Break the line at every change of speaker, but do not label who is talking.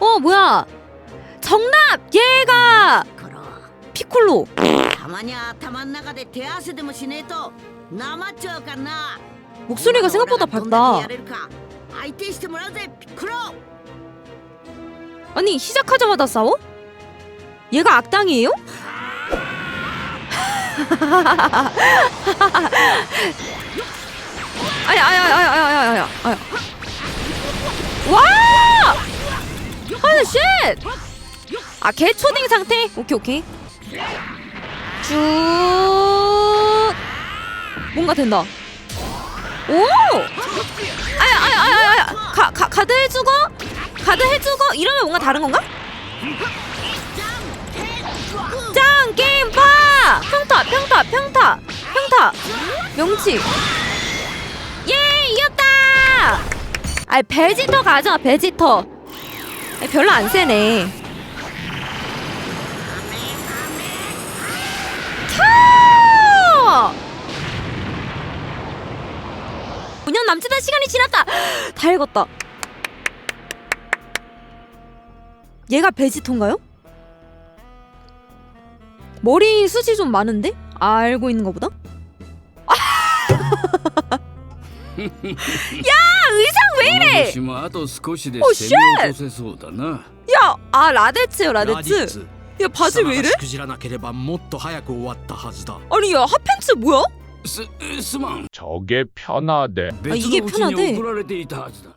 어 뭐야 정답 얘가
こら
피콜로
たまには頭ん中で手合わせでもしねえとなまっちゃうかな
목소리가 생각보다
今の俺がどんだ
밝다
けやれるか相手してもらうぜピッコロ
아니 시작하자마자 싸워? 얘가 악당이에요? 아니 아니 아니 아니 아니 아니 쉣! 아 개 초딩 상태? 오케이 오케이. 쭉 뭔가 된다. 오! 아야 아야 아야 아야 가, 가, 가드 해주고? 가드 해주고? 이러면 뭔가 다른 건가? 짱! 게임 파 평타 평타 평타 평타. 명치. 예 이겼다! 아 베지터 가자 베지터 별로 안 세네 캬 5년 남짓한 시간이 지났다 다 읽었다 얘가 베지터인가요? 머리 숱이 좀 많은데? 알고 있는 것보다? 의상 왜
この
이래?
星もあと少しで
お
攻め落とせそうだな
야, 아 라데츠요
ラディ
라데츠.
ッツ
야 바지 왜
貴様
이래?
がしくじらなければもっと早く終わったはずだ
아니 야 핫팬츠 뭐야?
すすまん
저게 편하대.
別
이게
のうちに
편하대
送られていたはずだ